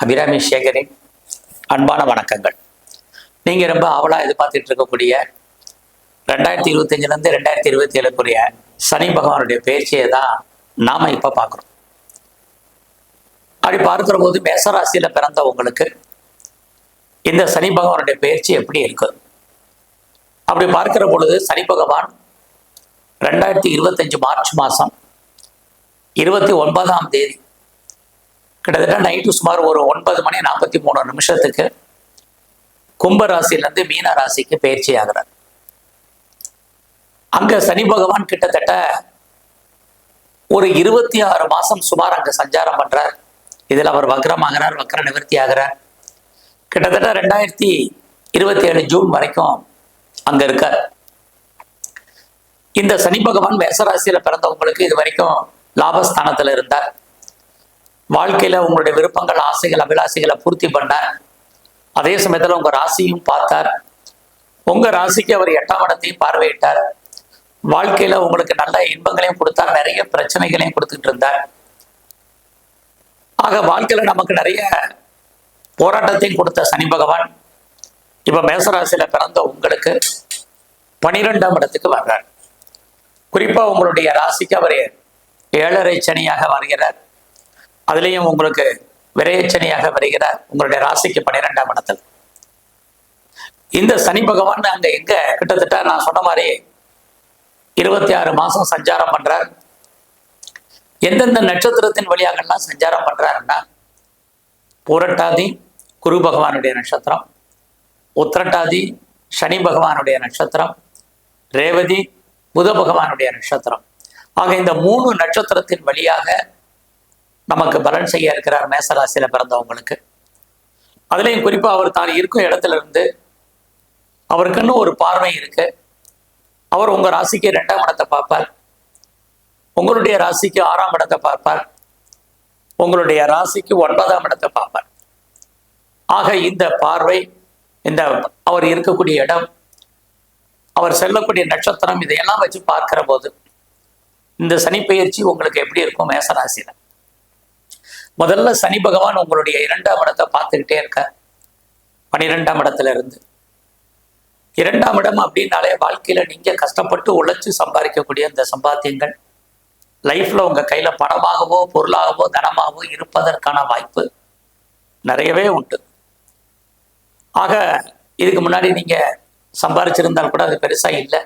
அபிராமி சேகரின் அன்பான வணக்கங்கள். நீங்கள் ரொம்ப அவலாக எதிர்பார்த்துட்டு இருக்கக்கூடிய ரெண்டாயிரத்தி இருபத்தஞ்சிலேருந்து ரெண்டாயிரத்தி இருபத்தி ஏழுக்குரிய சனி பகவானுடைய பயிற்சியை தான் நாம் இப்போ பார்க்குறோம். அப்படி பார்க்கிற போது மேசராசியில் பிறந்த உங்களுக்கு இந்த சனி பகவானுடைய பயிற்சி எப்படி இருக்கு? அப்படி பார்க்கிற பொழுது சனி பகவான் ரெண்டாயிரத்தி இருபத்தஞ்சு மார்ச் மாதம் இருபத்தி ஒன்பதாம் தேதி கிட்டத்தட்ட நைட்டு சுமார் ஒரு ஒன்பது மணி நாற்பத்தி மூணு நிமிஷத்துக்கு கும்பராசிலேருந்து மீன ராசிக்கு பயிற்சி ஆகிறார். அங்க சனி பகவான் கிட்டத்தட்ட ஒரு இருபத்தி ஆறு மாசம் சுமார் அங்க சஞ்சாரம் பண்றார். இதில் அவர் வக்ரமாகிறார் வக்ர நிவர்த்தி ஆகிறார். கிட்டத்தட்ட ரெண்டாயிரத்தி இருபத்தி ஏழு ஜூன் வரைக்கும் அங்க இருக்கார். இந்த சனி பகவான் மேசராசியில பிறந்தவங்களுக்கு இது வரைக்கும் லாபஸ்தானத்துல இருந்தார். வாழ்க்கையில உங்களுடைய விருப்பங்கள் ஆசைகள் அபிலாசைகளை பூர்த்தி பண்ணார். அதே சமயத்துல உங்க ராசியும் பார்த்தார். உங்க ராசிக்கு அவர் எட்டாம் இடத்தையும் பார்வையிட்டார். வாழ்க்கையில உங்களுக்கு நல்ல இன்பங்களையும் கொடுத்தார் நிறைய பிரச்சனைகளையும் கொடுத்துட்டு இருந்தார். ஆக வாழ்க்கையில நமக்கு நிறைய போராட்டத்தையும் கொடுத்த சனி பகவான். இப்ப மேசராசியில பிறந்த உங்களுக்கு பனிரெண்டாம் இடத்துக்கு வர்றார். குறிப்பா உங்களுடைய ராசிக்கு அவர் ஏழரை சனியாக வருகிறார். அதுலேயும் உங்களுக்கு விரையச்சனியாக வருகிறார் உங்களுடைய ராசிக்கு பன்னிரெண்டாம் இடத்தில். இந்த சனி பகவான் அங்க எங்க? கிட்டத்தட்ட நான் சொன்ன மாதிரி இருபத்தி ஆறு மாசம் சஞ்சாரம் பண்றார். எந்தெந்த நட்சத்திரத்தின் வழியாகலாம் சஞ்சாரம் பண்றாருன்னா பூரட்டாதி குரு பகவானுடைய நட்சத்திரம் உத்திரட்டாதி சனி பகவானுடைய நட்சத்திரம் ரேவதி புத பகவானுடைய நட்சத்திரம். ஆக இந்த மூணு நட்சத்திரத்தின் வழியாக நமக்கு பலன் செய்ய இருக்கிறார் மேசராசியில பிறந்தவங்களுக்கு. அதுலேயும் குறிப்பா அவர் தான் இருக்கும் இடத்துல இருந்து அவருக்குன்னு ஒரு பார்வை இருக்கு. அவர் உங்க ராசிக்கு ரெண்டாம் இடத்தை பார்ப்பார். உங்களுடைய ராசிக்கு ஆறாம் இடத்தை பார்ப்பார். உங்களுடைய ராசிக்கு ஒன்பதாம் இடத்தை பார்ப்பார். ஆக இந்த பார்வை இந்த அவர் இருக்கக்கூடிய இடம் அவர் செல்லக்கூடிய நட்சத்திரம் இதையெல்லாம் வச்சு பார்க்கிற போது இந்த சனி உங்களுக்கு எப்படி இருக்கும் மேசராசியில்? முதல்ல சனி பகவான் உங்களுடைய இரண்டாம் இடத்தை பார்த்துக்கிட்டே இருக்க. பனிரெண்டாம் இடத்துல இருந்து. இரண்டாம் இடம் அப்படின்னாலே வாழ்க்கையில நீங்க கஷ்டப்பட்டு உழைச்சு சம்பாதிக்கக்கூடிய இந்த சம்பாத்தியங்கள். லைஃப்ல உங்க கையில பணமாகவோ பொருளாகவோ தனமாகவோ இருப்பதற்கான வாய்ப்பு நிறையவே உண்டு. ஆக இதுக்கு முன்னாடி நீங்க சம்பாரிச்சிருந்தால் கூட அது பெருசா இல்லை.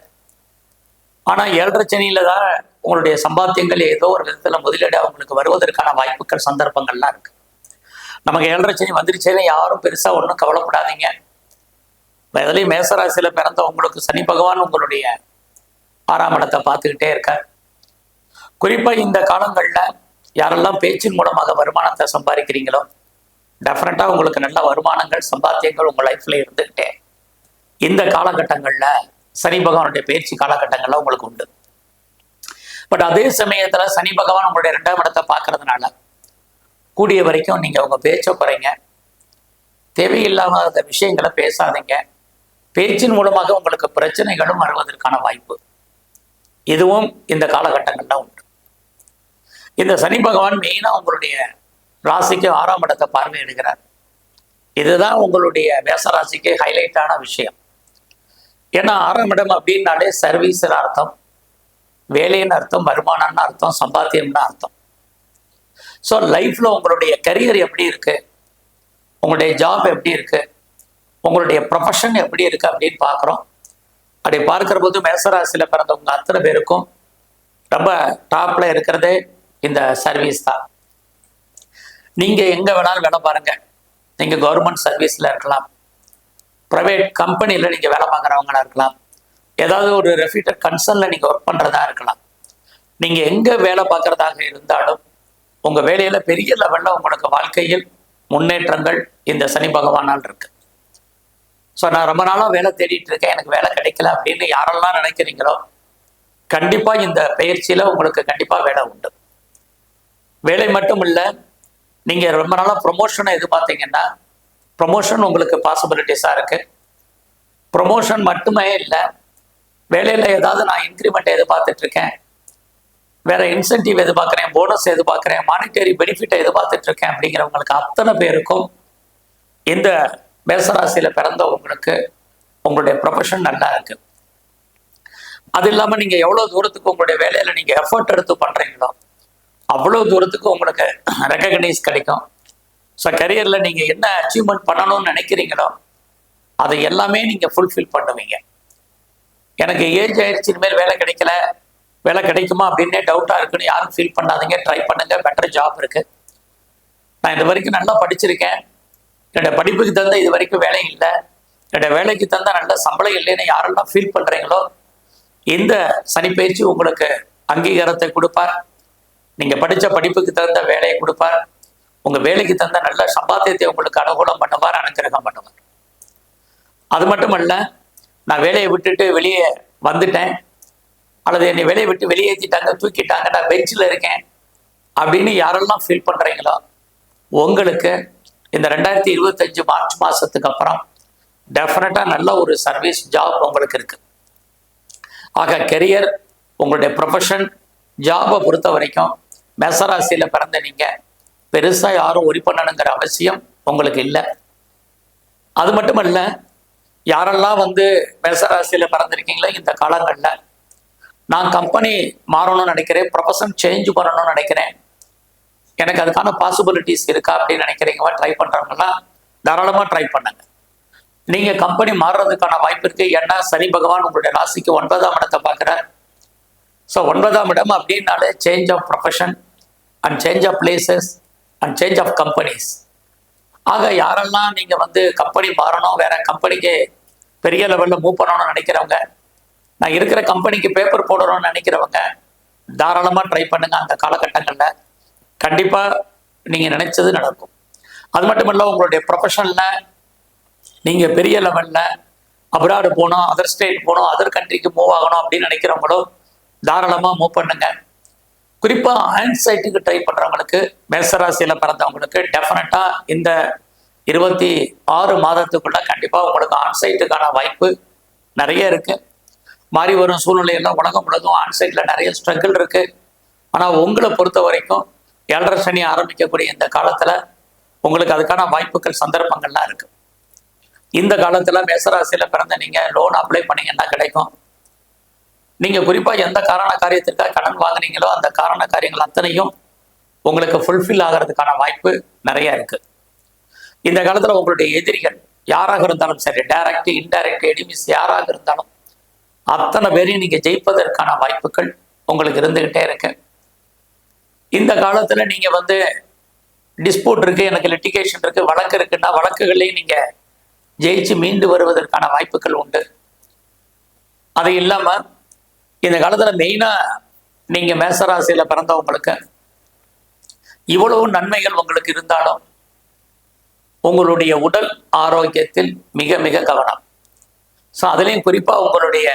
ஆனா ஏழரை சனியில தான் உங்களுடைய சம்பாத்தியங்கள் ஏதோ ஒரு விதத்துல முதலீடு அவங்களுக்கு வருவதற்கான வாய்ப்புகள் சந்தர்ப்பங்கள்லாம் இருக்கு. நமக்கு ஏழரை சனி வந்துருச்சேன்னு யாரும் பெருசா ஒன்றும் கவலைப்படாதீங்க. அதுலேயும் மேசராசியில பிறந்த உங்களுக்கு சனி பகவான் உங்களுடைய ஆறாம் இடத்தை பார்த்துக்கிட்டே இருக்கார். குறிப்பா இந்த காலங்கள்ல யாரெல்லாம் பேச்சின் மூலமாக வருமானத்தை சம்பாதிக்கிறீங்களோ டெஃபினட்டா உங்களுக்கு நல்ல வருமானங்கள் சம்பாத்தியங்கள் உங்க லைஃப்ல இருந்துகிட்டே. இந்த காலகட்டங்கள்ல சனி பகவானுடைய பயிற்சி காலகட்டங்கள்ல உங்களுக்கு உண்டு. பட் அதே சமயத்துல சனி பகவான் உங்களுடைய ரெண்டாம் இடத்தை பார்க்கறதுனால கூடிய வரைக்கும் நீங்க உங்க பேச்சை குறைங்க. தேவையில்லாத விஷயங்களை பேசாதீங்க. பேச்சின் மூலமாக உங்களுக்கு பிரச்சனைகளும் வருவதற்கான வாய்ப்பு. இதுவும் இந்த காலகட்டங்கள்ல உண்டு. இந்த சனி பகவான் மெயினா உங்களுடைய ராசிக்கு ஆறாம் இடத்தை பார்வையிடுகிறார். இதுதான் உங்களுடைய மேச ராசிக்கு ஹைலைட்டான விஷயம். ஏன்னா ஆறாம் இடம் அப்படின்னாலே சர்வீஸ்னு அர்த்தம். வேலைன்னு அர்த்தம் வருமானம்னு அர்த்தம் சம்பாத்தியம்னு அர்த்தம். ஸோ லைஃப்பில் உங்களுடைய கரியர் எப்படி இருக்குது உங்களுடைய ஜாப் எப்படி இருக்குது உங்களுடைய ப்ரொஃபஷன் எப்படி இருக்குது அப்படின்னு பார்க்குறோம். அப்படி பார்க்குற போது மேசராசியில் பிறந்தவங்க அத்தனை பேருக்கும் ரொம்ப டாப்பில் இருக்கிறதே இந்த சர்வீஸ் தான். நீங்கள் எங்கே வேணாலும் வேலை பாருங்கள் நீங்கள் கவர்மெண்ட் சர்வீஸில் இருக்கலாம். ப்ரைவேட் கம்பெனியில் நீங்கள் வேலை பார்க்குறவங்களா இருக்கலாம். ஏதாவது ஒரு ரெஃப்யூட்டர் கன்சர்னில் நீங்கள் ஒர்க் பண்ணுறதா இருக்கலாம். நீங்கள் எங்கே வேலை பார்க்குறதாக இருந்தாலும் உங்கள் வேலையில் பெரிய லெவலில் உங்களுக்கு வாழ்க்கையில் முன்னேற்றங்கள் இந்த சனி பகவானால் இருக்கு. ஸோ நான் ரொம்ப நாளாக வேலை தேடிட்டு இருக்கேன் எனக்கு வேலை கிடைக்கல அப்படின்னு யாரெல்லாம் நினைக்கிறீங்களோ கண்டிப்பாக இந்த பயிற்சியில் உங்களுக்கு கண்டிப்பாக வேலை உண்டு. வேலை மட்டும் இல்லை நீங்கள் ரொம்ப நாளாக ப்ரொமோஷனை எதிர்பார்த்தீங்கன்னா ப்ரொமோஷன் உங்களுக்கு பாசிபிலிட்டிஸாக இருக்குது ப்ரொமோஷன் மட்டுமே இல்லை வேலையில் ஏதாவது நான் இன்க்ரிமெண்ட் எதிர்பார்த்துட்டு இருக்கேன் வேற இன்சென்டிவ் எதிர்பார்க்குறேன் போனஸ் எதிர்பார்க்குறேன் மானிட்டரி பெனிஃபிட்டை எதிர்பார்த்துட்டு இருக்கேன் அப்படிங்கிறவங்களுக்கு அத்தனை பேருக்கும் இந்த மேசராசியில் பிறந்தவங்களுக்கு உங்களுடைய ப்ரொஃபஷன் நல்லா இருக்கு. அது இல்லாமல் நீங்கள் எவ்வளோ தூரத்துக்கு உங்களுடைய வேலையில் நீங்கள் எஃபர்ட் எடுத்து பண்ணுறீங்களோ அவ்வளோ தூரத்துக்கு உங்களுக்கு ரெக்கக்னைஸ் கிடைக்கும். ஸோ கரியரில் நீங்கள் என்ன அச்சீவ்மெண்ட் பண்ணணும்னு நினைக்கிறீங்களோ அதை எல்லாமே நீங்கள் ஃபுல்ஃபில் பண்ணுவீங்க. எனக்கு ஏஜ் ஆயிடுச்சு இனிமேல் வேலை கிடைக்கல. வேலை கிடைக்குமா அப்படின்னே டவுட்டாக இருக்குன்னு யாரும் ஃபீல் பண்ணாதீங்க. ட்ரை பண்ணுங்க. பெட்டர் ஜாப் இருக்கு. நான் இது வரைக்கும் நல்லா படிச்சிருக்கேன். என்னோட படிப்புக்கு தகுந்த இது வரைக்கும் வேலை இல்லை. என்னோட வேலைக்கு தந்த நல்ல சம்பளம் இல்லைன்னு யாரெல்லாம் ஃபீல் பண்ணுறீங்களோ இந்த சனிப்பயிற்சி உங்களுக்கு அங்கீகாரத்தை கொடுப்பார். நீங்கள் படித்த படிப்புக்கு தகுந்த வேலையை கொடுப்பார். உங்கள் வேலைக்கு தகுந்த நல்ல சம்பாத்தியத்தை உங்களுக்கு அனுகூலம் பண்ணுவார் அனுகிரகம் பண்ணுவார். அது மட்டுமல்ல நான் வேலையை விட்டுட்டு வெளியே வந்துட்டேன். அல்லது என்னை வேலையை விட்டு வெளியேற்றிட்டாங்க தூக்கிட்டாங்க நான் பெஞ்சில் இருக்கேன். அப்படின்னு யாரெல்லாம் ஃபீல் பண்ணுறீங்களோ உங்களுக்கு இந்த ரெண்டாயிரத்தி இருபத்தஞ்சு மார்ச் மாதத்துக்கு அப்புறம் டெஃபினட்டாக நல்ல ஒரு சர்வீஸ் ஜாப் உங்களுக்கு இருக்குது ஆக கெரியர் உங்களுடைய ப்ரொஃபஷன் ஜாபை பொறுத்த வரைக்கும் மெசராசியில பிறந்த நீங்கள் பெருசாக யாரும் ஒரி பண்ணணுங்கிற அவசியம் உங்களுக்கு இல்லை. அது மட்டுமல்ல யாரெல்லாம் வந்து மேசராசியில பிறந்திருக்கீங்களோ இந்த காலங்கள்ல நான் கம்பெனி மாறணும்னு நினைக்கிறேன் ப்ரொஃபஷன் சேஞ்ச் பண்ணணும்னு நினைக்கிறேன். எனக்கு அதுக்கான பாசிபிலிட்டிஸ் இருக்கா அப்படின்னு நினைக்கிறீங்களா ட்ரை பண்ணுறாங்கன்னா தாராளமா ட்ரை பண்ணுங்க. நீங்க கம்பெனி மாறுறதுக்கான வாய்ப்பு இருக்கு. ஏன்னா சனி பகவான் உங்களுடைய ராசிக்கு ஒன்பதாம் இடத்தை பார்க்குறார். ஸோ ஒன்பதாம் இடம் அப்படின்னாலே change of profession and change of places and change of companies ஆக யாரெல்லாம் நீங்க வந்து கம்பெனி மாறணும் வேற கம்பெனிக்கு பெரிய லெவல்ல மூவ் பண்ணணும்னு நினைக்கிறவங்க நான் இருக்கிற கம்பெனிக்கு பேப்பர் போடணும்னு நினைக்கிறவங்க தாராளமா ட்ரை பண்ணுங்க அந்த காலகட்டங்கள்ல. கண்டிப்பா நீங்க நினைச்சது நடக்கும். அது மட்டும் இல்லை உங்களுடைய ப்ரொஃபஷனில் நீங்க பெரிய லெவல்ல அப்ராடு போகணும் அதர் ஸ்டேட் போகணும் அதர் கண்ட்ரிக்கு மூவ் ஆகணும் அப்படின்னு நினைக்கிறவங்களும் தாராளமாக மூவ் பண்ணுங்கள் குறிப்பாக ஆன்சைட்டுக்கு ட்ரை பண்ணுறவங்களுக்கு மேசராசியில் பிறந்தவங்களுக்கு டெஃபினட்டாக இந்த இருபத்தி ஆறு மாதத்துக்குள்ள கண்டிப்பாக உங்களுக்கு ஆன்சைட்டுக்கான வாய்ப்பு நிறைய இருக்குது மாறி வரும் சூழ்நிலையெல்லாம் உலகம் முழுதும் ஆன்சைட்டில் நிறைய ஸ்ட்ரகிள் இருக்குது ஆனால் உங்களை பொறுத்த வரைக்கும் ஏழரை சனி ஆரம்பிக்கக்கூடிய இந்த காலத்தில் உங்களுக்கு அதுக்கான வாய்ப்புகள் சந்தர்ப்பங்கள்லாம் இருக்குது இந்த காலத்தில் மேசராசியில் பிறந்த நீங்கள் லோன் அப்ளை பண்ணிங்கன்னா கிடைக்கும். நீங்க குறிப்பா எந்த காரண காரியத்திற்காக கடன் வாங்குனீங்களோ அந்த காரண காரியங்கள் அத்தனையும் உங்களுக்கு ஃபுல்ஃபில் ஆகிறதுக்கான வாய்ப்பு நிறைய இருக்கு. இந்த காலத்துல உங்களுடைய எதிரிகள் யாராக இருந்தாலும் சரி டைரக்ட் இன்டைரக்ட் எனிமிஸ் யாராக இருந்தாலும் அத்தனை பேரையும் நீங்க ஜெயிப்பதற்கான வாய்ப்புகள் உங்களுக்கு இருந்துகிட்டே இருக்கு. இந்த காலத்துல நீங்க வந்து டிஸ்பியூட் இருக்கு எனக்கு லிட்டிகேஷன் இருக்கு வழக்கு இருக்குன்னா வழக்குகளையும் நீங்க ஜெயிச்சு மீண்டு வருவதற்கான வாய்ப்புகள் உண்டு. அது இல்லாம இந்த காலத்துல மெயினா நீங்க மேசராசியில பிறந்தவங்களுக்கு இவ்வளவு நன்மைகள் உங்களுக்கு இருந்தாலும் உங்களுடைய உடல் ஆரோக்கியத்தில் மிக மிக கவனம். ஸோ அதுலேயும் குறிப்பா உங்களுடைய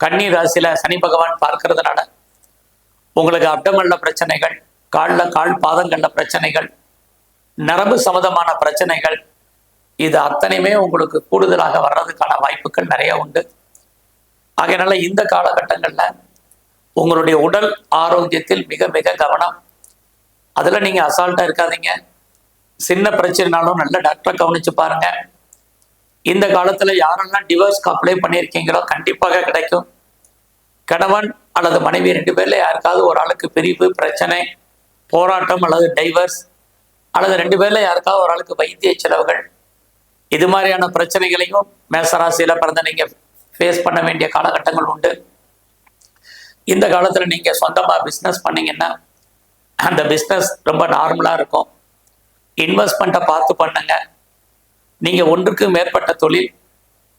கன்னி ராசியில சனி பகவான் பார்க்கறதுனால உங்களுக்கு அப்டமல்ல பிரச்சனைகள் காலில் கால் பாதங்களில் பிரச்சனைகள் நரம்பு சம்மந்தமான பிரச்சனைகள் இது அத்தனையுமே உங்களுக்கு கூடுதலாக வர்றதுக்கான வாய்ப்புகள் நிறைய உண்டு. ஆகையினால இந்த காலகட்டங்களில் உங்களுடைய உடல் ஆரோக்கியத்தில் மிக மிக கவனம். அதில் நீங்கள் அசால்ட்டாக இருக்காதீங்க. சின்ன பிரச்சனைனாலும் நல்ல டாக்டரை கவனிச்சு பாருங்கள் இந்த காலத்தில் யாரெல்லாம் டிவோர்ஸ்க்கு அப்ளை பண்ணியிருக்கீங்களோ கண்டிப்பாக கிடைக்கும். கணவன் அல்லது மனைவி ரெண்டு பேரில் யாருக்காவது ஒரு ஆளுக்கு பிரிவு பிரச்சனை போராட்டம் அல்லது டைவர்ஸ் அல்லது ரெண்டு பேரில் யாருக்காவது ஒரு ஆளுக்கு வைத்திய செலவுகள் இது மாதிரியான பிரச்சனைகளையும் மேசராசியில் பிறந்த நீங்கள் ஃபேஸ் பண்ண வேண்டிய காலகட்டங்கள் உண்டு. இந்த காலத்தில் நீங்கள் சொந்தமாக பிஸ்னஸ் பண்ணிங்கன்னா அந்த பிஸ்னஸ் ரொம்ப நார்மலாக இருக்கும். இன்வெஸ்ட்மெண்ட்டை பார்த்து பண்ணுங்க. நீங்கள் ஒன்றுக்கு மேற்பட்ட தொழில்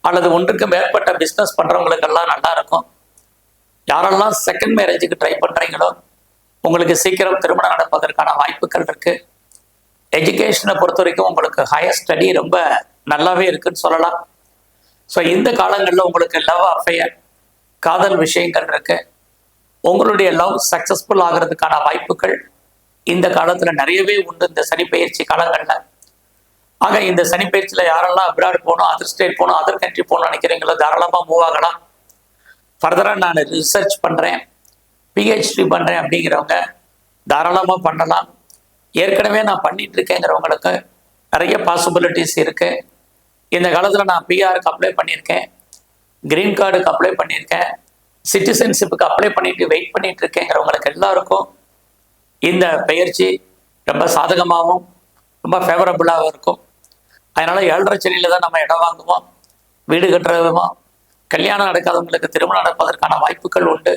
அல்லது ஒன்றுக்கு மேற்பட்ட பிஸ்னஸ் பண்ணுறவங்களுக்கெல்லாம் நல்லா இருக்கும். யாரெல்லாம் செகண்ட் மேரேஜுக்கு ட்ரை பண்ணுறீங்களோ உங்களுக்கு சீக்கிரம் திருமணம் நடப்பதற்கான வாய்ப்புகள் இருக்குது எஜுகேஷனை பொறுத்த வரைக்கும் உங்களுக்கு ஹையர் ஸ்டடி ரொம்ப நல்லாவே இருக்குன்னு சொல்லலாம். ஸோ இந்த காலங்களில் உங்களுக்கு லவ் அஃபையர் காதல் விஷயங்கள் இருக்கு. உங்களுடைய லவ் சக்சஸ்ஃபுல் ஆகிறதுக்கான வாய்ப்புகள் இந்த காலத்தில் நிறையவே உண்டு இந்த சனி பயிற்சி காலங்கள்ல. ஆக இந்த சனி யாரெல்லாம் அப்ராட் போகணும் அதர் ஸ்டேட் போகணும் அதர் கண்ட்ரி போகணும்னு நினைக்கிறீங்களோ தாராளமாக மூவ் ஆகலாம். ஃபர்தராக நான் ரிசர்ச் பண்ணுறேன் பிஹெச்டி பண்ணுறேன் அப்படிங்கிறவங்க தாராளமாக பண்ணலாம். ஏற்கனவே நான் பண்ணிட்டு இருக்கேங்கிறவங்களுக்கு நிறைய பாசிபிலிட்டிஸ் இருக்குது இந்த காலத்தில் நான் பிஆருக்கு அப்ளை பண்ணியிருக்கேன். கிரீன் கார்டுக்கு அப்ளை பண்ணியிருக்கேன். சிட்டிசன்ஷிப்புக்கு அப்ளை பண்ணிட்டு வெயிட் பண்ணிட்டு இருக்கேங்கிறவங்களுக்கு எல்லாருக்கும் இந்த பயிற்சி ரொம்ப சாதகமாகவும் ரொம்ப ஃபேவரபுளாகவும் இருக்கும். அதனால ஏழரை சென்னையில் தான் நம்ம இடம் வாங்குவோம். வீடு கட்டுறதுமோ கல்யாணம் நடக்காதவங்களுக்கு திருமணம் நடப்பதற்கான வாய்ப்புகள் உண்டு.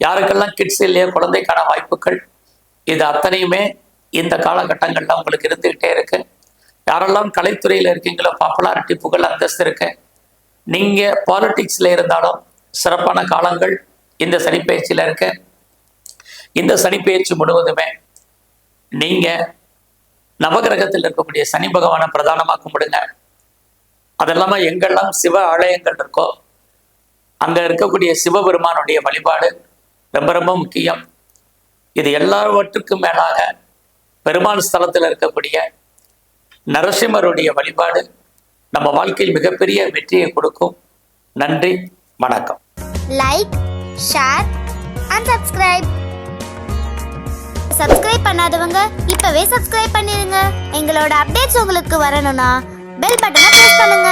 யாருக்கெல்லாம் கிட்ஸ் இல்லையோ குழந்தைக்கான வாய்ப்புகள் இது அத்தனையுமே இந்த காலகட்டங்களில் உங்களுக்கு இருந்துக்கிட்டே இருக்குது யாரெல்லாம் கலைத்துறையில் இருக்கீங்களோ பாப்புலாரிட்டி புகழ் அந்தஸ்து இருக்கு. நீங்க பாலிட்டிக்ஸ்ல இருந்தாலும் சிறப்பான காலங்கள் இந்த சனிப்பயிற்சியில் இருக்க. இந்த சனிப்பெயர்ச்சி முழுவதுமே நீங்க நவகிரகத்தில் இருக்கக்கூடிய சனி பகவானை பிரதானமாக கும்பிடுங்க. அது இல்லாமல் எங்கெல்லாம் சிவ ஆலயங்கள் இருக்கோ அங்க இருக்கக்கூடிய சிவபெருமானுடைய வழிபாடு ரொம்ப ரொம்ப முக்கியம். இது எல்லாவற்றுக்கும் மேலாக பெருமாள் ஸ்தலத்தில் இருக்கக்கூடிய நரசிம்மருடைய வழிபாடு நம்ம வாழ்க்கையில் மிகப்பெரிய வெற்றியை கொடுக்கும். நன்றி வணக்கம். Like share and subscribe subscribe பண்ணாதவங்க இப்பவே சப்ஸ்கிரைப் பண்ணிருங்க. எங்களோட அப்டேட்ஸ் உங்களுக்கு வரணும்னா பெல் பட்டனை பிரஸ் பண்ணுங்க.